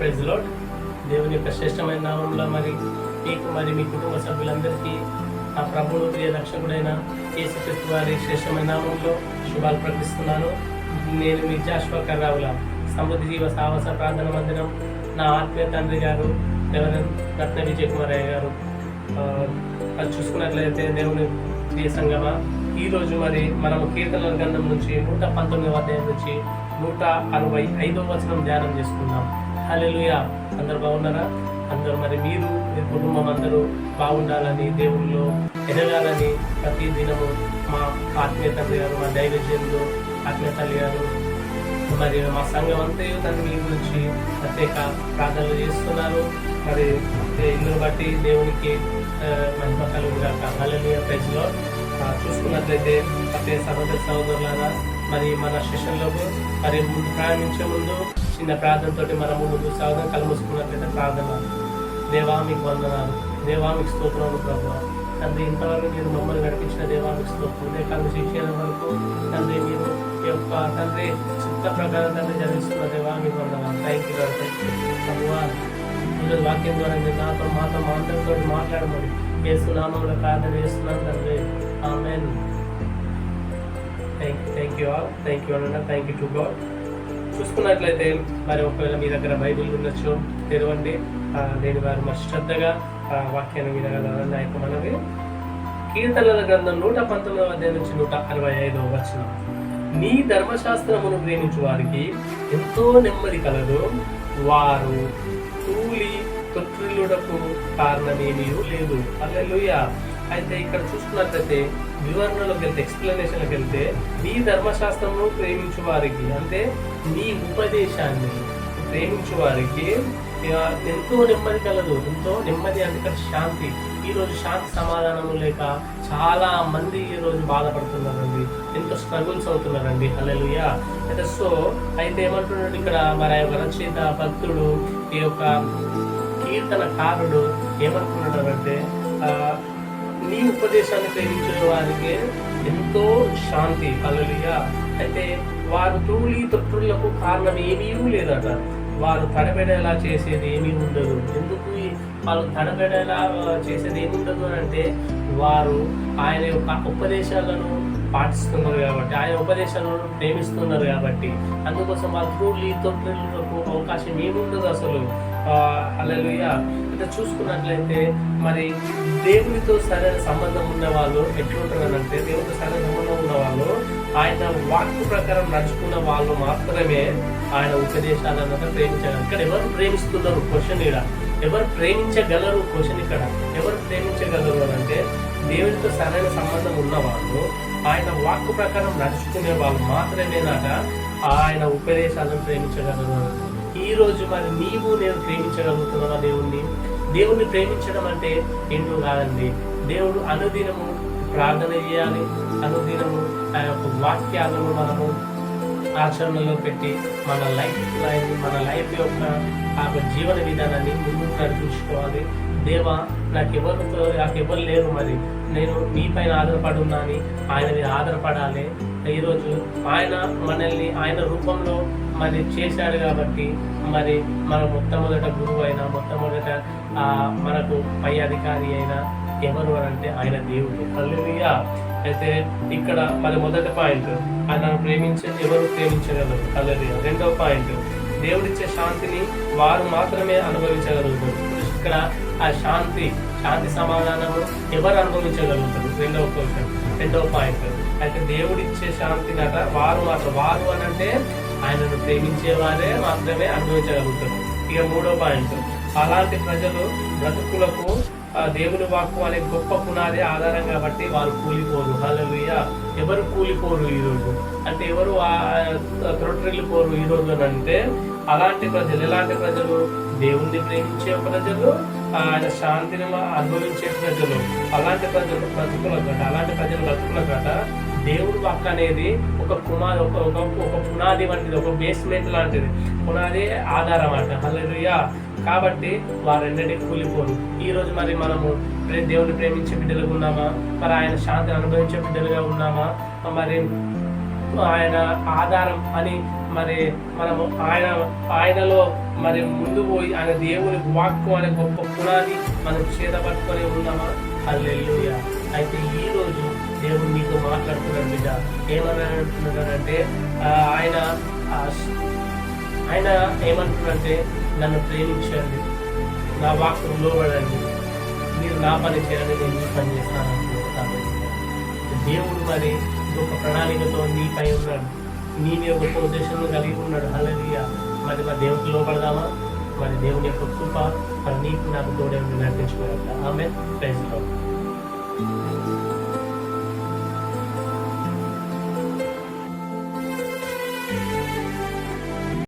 Praise load దేవుని యొక్క శ్రేష్టమైన నామంలో మరి మీకు మరి మీ కుటుంబ సభ్యులందరికీ ఆ ప్రభువు ప్రియ రక్షకుడైన యేసుక్రీస్తు వారి శ్రేష్టమైన నామంలో శుభాలు ప్రకటిస్తున్నాను. నేను మీ జాషువా కర్రావుల. సమృద్ధి జీవ సాహస ప్రార్థన మందిరం నా ఆత్మీయ తండ్రి గారు రెవరెన్ రత్న విజయ్ కుమారయ్య గారు అది చూసుకున్నట్లయితే దేవుని ప్రియ సంగమ ఈరోజు మరి మనము కీర్తనల గ్రంథం నుంచి నూట పంతొమ్మిదవ అధ్యాయం నుంచి నూట అరవై ఐదవ వచనం ధ్యానం చేసుకుందాం. హల్లెలూయా. అందరు బాగున్నారా? అందరు మరి మీరు మీ కుటుంబం అందరూ బాగుండాలని దేవుళ్ళు ఎదగాలని ప్రతి దినము మా ఆత్మీయ తండ్రి గారు మా దైవజనులు ఆత్మీయ తల్లి గారు మరి మా సంఘం అంతే తను మీ గురించి ప్రత్యేక ప్రార్థనలు చేస్తున్నారు. మరి ఇందును బట్టి దేవునికి ఆ, మహిమ కలుగుగాక హల్లెలూయా చూసుకున్నట్లయితే ప్రతి సహోదర సహోదరులారా మరి మన సెషన్లో మరి ముందు ప్రారంభించే ముందు చిన్న ప్రార్థనతోటి మనము ముందు సాగుదాం కళ్ళు ప్రార్థన. దేవా మీకు వందనాలు. దేవా మీకు స్తోత్రాలు ప్రభావ. తండ్రి ఇంతవరకు మీరు మమ్మల్ని నడిపించిన దేవా మీకు స్తోత్రం ఉదయ శిక్షణ వరకు తండ్రి మీరు యొక్క తండ్రి చిత్త ప్రకారం తండ్రి జరిగిస్తున్న దేవా మీకు వందనాలు. థ్యాంక్ యూ గారు ఈరోజు వాక్యం ద్వారా మీరు నాతో మాతో మా మాట్లాడమని వేస్తున్నామంలో ప్రార్థన చేస్తున్నాను తండ్రి. Amen thank thank you all thank you అన్న. థ్యాంక్ యూ టు గాడ్ చూసుకున్నట్లయితే మరి ఒకవేళ మీ దగ్గర బైబిల్ ఉండొచ్చు తెరవండి. నేను వారు మరి శ్రద్ధగా వాక్యాన్ని వినగలరని నా యొక్క మనవి కీర్తనల గ్రంథం నూట పంతొమ్మిదవ అధ్యాయం నుంచి నూట అరవై ఐదవ వచనం. నీ ధర్మశాస్త్రమును ప్రేమించు వారికి ఎంతో నెమ్మది కలదు. వారు తూలి తొట్టిల్లుడకు కారణమేమీ లేదు. అల్లెలుయ అయితే ఇక్కడ చూసుకున్నట్లయితే వివరణలోకి వెళ్తే ఎక్స్ప్లెనేషన్లోకి వెళ్తే నీ ధర్మశాస్త్రమును ప్రేమించు వారికి అంటే నీ ఉపదేశాన్ని ప్రేమించు వారికి ఇక ఎంతో నెమ్మది కలదు ఎంతో నెమ్మది అంటే ఇక్కడ శాంతి. ఈరోజు శాంతి సమాధానము లేక చాలా మంది ఈ రోజు బాధపడుతున్నారండి ఎంతో స్ట్రగుల్స్ అవుతున్నారండి. హల్లెలూయా అయితే సో అయితే ఏమంటున్నాడు ఇక్కడ మరి ఆ యొక్క రచయిత భక్తుడు ఈ యొక్క కీర్తనకారుడు ఏమంటున్నాడు అంటే నీ ఉపదేశాన్ని ప్రేమించిన వారికి ఎంతో శాంతి హల్లెలూయా అయితే వారు తూలి తొట్టులకు కారణం ఏమీ లేదట. వారు తడబెడేలా చేసేది ఏమీ ఉండదు. ఎందుకు వాళ్ళు తడబెడేలా చేసేది ఏమి ఉండదు అని అంటే వారు ఆయన యొక్క ఉపదేశాలను పాటిస్తున్నారు కాబట్టి ఆయన ఉపదేశాలను ప్రేమిస్తున్నారు కాబట్టి. అందుకోసం వాళ్ళు తూలి తొట్టులకు అవకాశం ఏముండదు అసలు. అలలుయ. అయితే చూసుకున్నట్లయితే మరి దేవునితో సరైన సంబంధం ఉన్న వాళ్ళు ఎట్లుంటారనంటే దేవునితో సరైన సంబంధం ఉన్న వాళ్ళు ఆయన వాక్కు ప్రకారం నడుచుకున్న వాళ్ళు మాత్రమే ఆయన ఉపదేశాలను ప్రేమించారు. ఇక్కడ ఎవరు ప్రేమిస్తున్నారు? క్వశ్చన్ ఇక్కడ. ఎవరు ప్రేమించగలరు? క్వశ్చన్ ఇక్కడ. ఎవరు ప్రేమించగలరు అని అంటే దేవునితో సరైన సంబంధం ఉన్నవాళ్ళు ఆయన వాక్కు ప్రకారం నడుచుకునే వాళ్ళు మాత్రమేనాట ఆయన ఉపదేశాలను ప్రేమించగలరు ఈ రోజు మరి నీవు నేను ప్రేమించగలుగుతున్నావా దేవుణ్ణి? దేవుణ్ణి ప్రేమించడం అంటే ఏంటో కాదండి. దేవుడు అనుదినము ప్రార్థన చేయాలి. అనుదినము ఆ యొక్క వాక్యాలను మనము ఆచరణలో పెట్టి మన లైఫ్ లైఫ్ మన లైఫ్ యొక్క ఆ యొక్క జీవన విధానాన్ని ముందుకు నడిపించుకోవాలి దేవా నాకు నాకెవరు నాకు లేరు మరి. నేను మీ పైన ఆధారపడి ఉన్నాను ఆయన మీద ఆధారపడాలి. ఈరోజు ఆయన మనల్ని ఆయన రూపంలో మరి చేశాడు కాబట్టి మరి మన మొట్టమొదట గురువు అయినా మొట్టమొదట మనకు పై అధికారి అయినా ఎవరు అని అంటే ఆయన దేవుడు. హల్లెలూయా. అయితే ఇక్కడ మరి మొదటి పాయింట్ ఆయనను ప్రేమించండి ఎవరు ప్రేమించగలరు? అల్లరి రెండో పాయింట్ దేవుడిచ్చే శాంతిని వారు మాత్రమే అనుభవించగలుగుతారు. ఇక్కడ ఆ శాంతి శాంతి సమాధానము ఎవరు అనుభవించగలుగుతారు? రెండవ క్వశ్చన్ రెండవ పాయింట్. అయితే దేవుడిచ్చే శాంతిని కట వారు మాత్రం వారు అని అంటే ఆయనను ప్రేమించేవారే మాత్రమే అనుభవించగలుగుతారు. ఇక మూడో పాయింట్. అలాంటి ప్రజలు బ్రతుకులకు ఆ దేవుని వాక్కు అనే గొప్ప పునాది ఆధారం కాబట్టి వారు కూలిపోరు. హలలుయ ఎవరు కూలిపోరు ఈరోజు? అంటే ఎవరు త్రొట్టిల్లిపోరు ఈరోజు అని అంటే అలాంటి ప్రజలు ఎలాంటి ప్రజలు? దేవుణ్ణి ప్రేమించే ప్రజలు ఆయన శాంతిని అనుభవించే ప్రజలు. అలాంటి ప్రజలు బ్రతుకుల గట అలాంటి ప్రజలు బ్రతుకుల గట దేవుడు పక్క అనేది ఒక కుమార్ ఒక ఒక ఒక పునాది వంటిది ఒక బేస్మెంట్ లాంటిది. పునాది ఆధారం అంట. హల్లెలూయా. కాబట్టి వారెన్నటికి కూలిపోరు. ఈరోజు మరి మనము దేవుడిని దేవుని ప్రేమించే బిడ్డలుగా ఉన్నామా? మరి ఆయన శాంతిని అనుభవించే బిడ్డలుగా ఉన్నామా? మరి ఆయన ఆధారం అని మరి మనము ఆయన ఆయనలో మరి ముందు పోయి ఆయన దేవుని వాక్కు అనే గొప్ప గుణాన్ని మనం చేత పట్టుకొని ఉన్నామా? అల్లెల్లుయ అయితే ఈ రోజు దేవుడు నీకు మాట్లాడుతున్నాడు బిడ్డ. ఏమని ఆయన ఆయన ఏమంటున్నాడంటే నన్ను ప్రేమించండి. నా వాక్కు లోబడండి. మీరు నా పని చేయాలని నేను ఈ పని చేస్తాను దేవుడు మరి ఒక ప్రణాళికతో నీపై ఉన్నాడు. నేను యొక్క గొప్ప ఉద్దేశంలో కలిగి ఉన్నాడు. అలాగే మరి మా దేవునికి లోపడదామా మరి దేవుని యొక్క కృప మరి నీకు నాకు తోడే నడిపించుకోగలరా ఆమె ప్రైజ్